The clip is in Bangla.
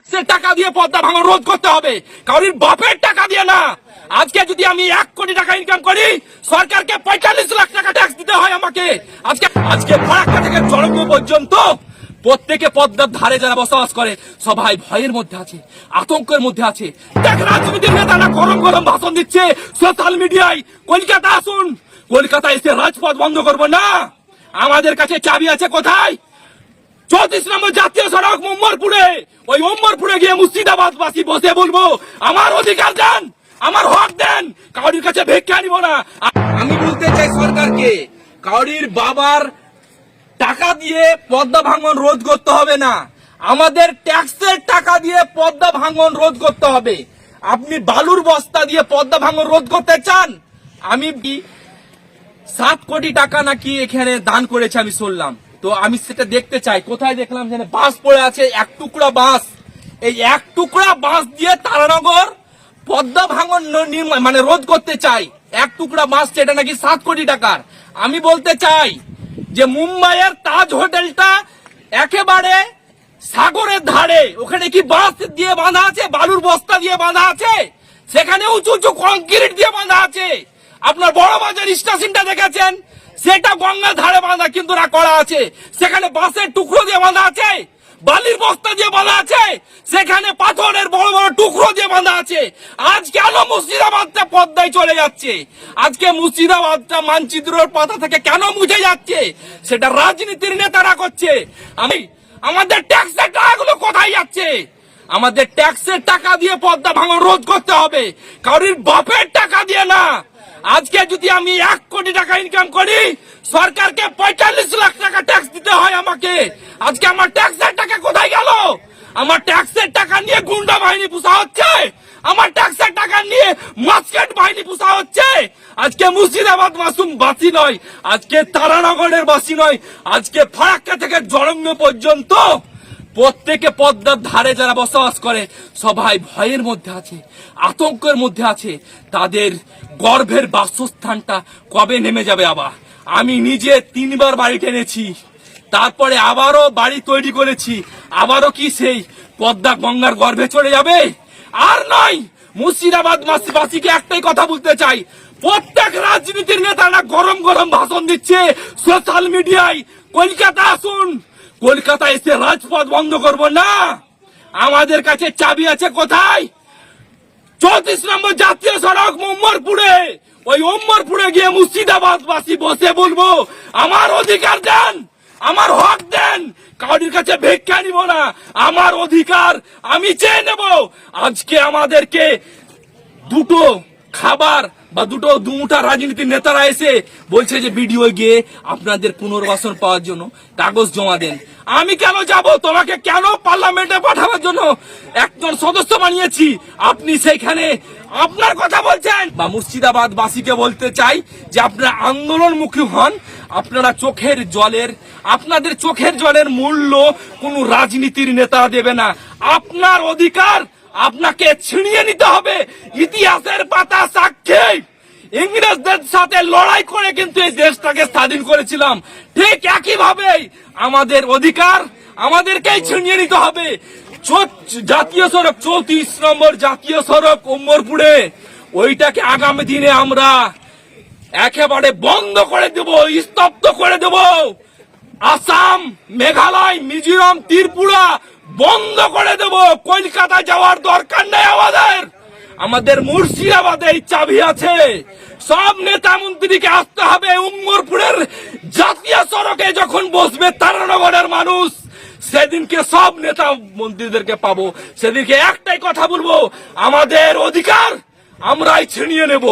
ট্যাক্সের টাকা দিয়ে পদ্মা ভাঙন রোধ করতে হবে। কারোর বাপের টাকা দিয়ে না। আজকে যদি আমি এক কোটি টাকা ইনকাম করি, সরকারকে পঁয়তাল্লিশ লাখ টাকা ট্যাক্স দিতে হয় আমাকে। আজকে আজকে ফারাক্কা থেকে জড়ঙ্গ পর্যন্ত প্রত্যেকে পদ্মার ধারে যারা বসবাস করে, সবাই ভয়ের মধ্যে আছে, আতঙ্কের মধ্যে আছে। দেখ রাজনীতির নেতারা গরম গরম ভাষণ দিচ্ছে সোশ্যাল মিডিয়ায় কলকাতা আসুন। কলকাতা এসে রাজপথ বন্ধ করব না। আমাদের কাছে চাবি আছে কোথায়? চৌত্রিশ নম্বর জাতীয় সড়ক মুম্মরপুরে ওই মুম্মরপুরে গিয়ে মুর্শিদাবাদ বাসী বসে বলব, আমার অধিকার দেন, আমার হক দেন, কাউরির কাছে ভিক্ষা নিব না। আমি বলতে চাই সরকারকে, কাউরির বাবার টাকা দিয়ে পদ্মা ভাঙন রোধ করতে হবে না। আমাদের ট্যাক্সের টাকা দিয়ে পদ্মা ভাঙন রোধ করতে হবে। আপনি বালুর বস্তা দিয়ে পদ্মা ভাঙন রোধ করতে চান? আমি সাত কোটি টাকা নাকি এখানে দান করেছে আমি শুনলাম। তো আমি সেটা দেখতে চাই। কোথায় দেখলাম যেন বাস পড়ে আছে? এক টুকরা বাস। এই এক টুকরা বাস দিয়ে তারানগর পদ্মা ভাঙন নির্মাণ- মানে রোধ করতে চাই। এক টুকরা বাস, সেটা নাকি সাত কোটি টাকার। আমি বলতে চাই যে মুম্বাইয়ের তাজ হোটেলটা একেবারে সাগরের ধারে। ওখানে কি বাঁশ দিয়ে বাঁধা আছে? বালুর বস্তা দিয়ে বাঁধা আছে? সেখানে উঁচু উঁচু কংক্রিট দিয়ে বাঁধা আছে। আপনার বড় বাজার স্টেশনটা দেখেছেন? সেটা গঙ্গার ধারে বাঁধা কিন্তু না করা আছে। সেখানে বাঁশের টুকরো দিয়ে বাঁধা আছে। বালির বস্তা দিয়ে বাঁধা আছে। সেখানে পাথরের বড় বড় টুকরো দিয়ে বাঁধা আছে। আজ কেন মুর্শিদাবাদটা পদ্মায় চলে যাচ্ছে? আজকে মুর্শিদাবাদটা মানচিত্রের পাতা থেকে কেন মুছে যাচ্ছে? সেটা রাজনীতির নেতারা করছে। আমি, আমাদের ট্যাক্সের টাকাগুলো কোথায় যাচ্ছে? আমাদের ট্যাক্সের টাকা দিয়ে পদ্মা ভাঙন রোধ করতে হবে। কারোর বাপের টাকা দিয়ে না। আজকে যদি আমি এক কোটি টাকা ইনকাম করি, সরকারকে পঁয়তাল্লিশ লাখ টাকা ট্যাক্স দিতে হয় আমাকে। আজকে আমার ট্যাক্সের টাকা কোথায় গেল? আমার ট্যাক্সের টাকা নিয়ে গুন্ডা বাহিনী পুষা হচ্ছে? আমার ট্যাক্সের টাকা নিয়ে মাস্কেট বাহিনী পুষা হচ্ছে? আজকে মুর্শিদাবাদ মাসুম বাসি নয়, আজকে তারানগরের বাসি নয়, আজকে ফারাক্কা থেকে জড়ঙ্গ পর্যন্ত প্রত্যেকে পদ্মার ধারে যারা বসবাস করে, সবাই ভয়ের মধ্যে আছে, আতঙ্কের মধ্যে আছে। তাদের গর্ভের বাসস্থানটা কবে নেমে যাবে আবার? আমি নিজে তিনবার বাড়ি টেনেছি, তারপরে আবারও বাড়ি তৈরি করেছি, আবারও কি সেই পদ্মা গঙ্গার গর্ভে চলে যাবে? আর নয়, মুর্শিদাবাদ বাসীকে একটাই কথা বলতে চাই, প্রত্যেক রাজনীতির নেতারা গরম গরম ভাষণ দিচ্ছে সোশ্যাল মিডিয়ায় কলকাতা আসুন। কলকাতা এসে রাজপথ বন্ধ করব না। আমাদের কাছে চাবি আছে কোথায়? চৌত্রিশ নম্বর জাতীয় সড়ক মুম্মরপুরে। ওই উম্মরপুরে গিয়ে মুর্শিদাবাদ বাসী বসে বলব, আমার অধিকার দেন, আমার হক দেন কাউরির কাছে ভিক্ষা নিব না, আমার অধিকার আমি চেয়ে নেব। আজকে আমাদেরকে দুটো খাবার বা দুটো দুটা রাজনীতির নেতারা এসে বলছে যে ভিডিও গিয়ে আপনাদের পুনর্বাসন পাওয়ার জন্য কাগজ জমা দেন। আমি কেন যাব? তোমাকে কেন পার্লামেন্টে পাঠানোর জন্য একজন সদস্য বানিয়েছি? আপনি সেখানে আপনার কথা বলছেন। বা মুর্শিদাবাদ বাসীকে বলতে চাই যে আপনারা আন্দোলনমুখী হন। আপনারা চোখের জলের, আপনাদের চোখের জলের মূল্য কোন রাজনীতির নেতা দেবে না। আপনার অধিকার আপনাকে ছিনিয়ে নিতে হবে। ইতিহাসের পাতা সাক্ষী। ইংরেজদের সাথে লড়াই করে কিন্তু এই দেশটাকে স্বাধীন করেছিলাম। ঠিক একই ভাবে আমাদের অধিকার আমাদেরকেই ছিনিয়ে নিতে হবে। জাতীয় সড়ক, চৌত্রিশ নম্বর জাতীয় সড়ক, উম্মরপুরে। ওইটাকে আগামী দিনে আমরা একেবারে বন্ধ করে দেব, স্তব্ধ করে দেব। আসাম, মেঘালয়, মিজোরাম, ত্রিপুরা বন্ধ করে দেব। কলকাতা যাওয়ার দরকার নেই আমাদের। আমাদের মুর্শিদাবাদে এই চাবি আছে। সব নেতা মন্ত্রীকে আসতে হবে উম্মরপুরের জাতীয় সড়কে যখন বসবে তারানগরের মানুষ। সেদিনকে সব নেতা মন্ত্রীদেরকে পাবো। সেদিনকে একটাই কথা বলব, আমাদের অধিকার আমরাই ছিনিয়ে নেব।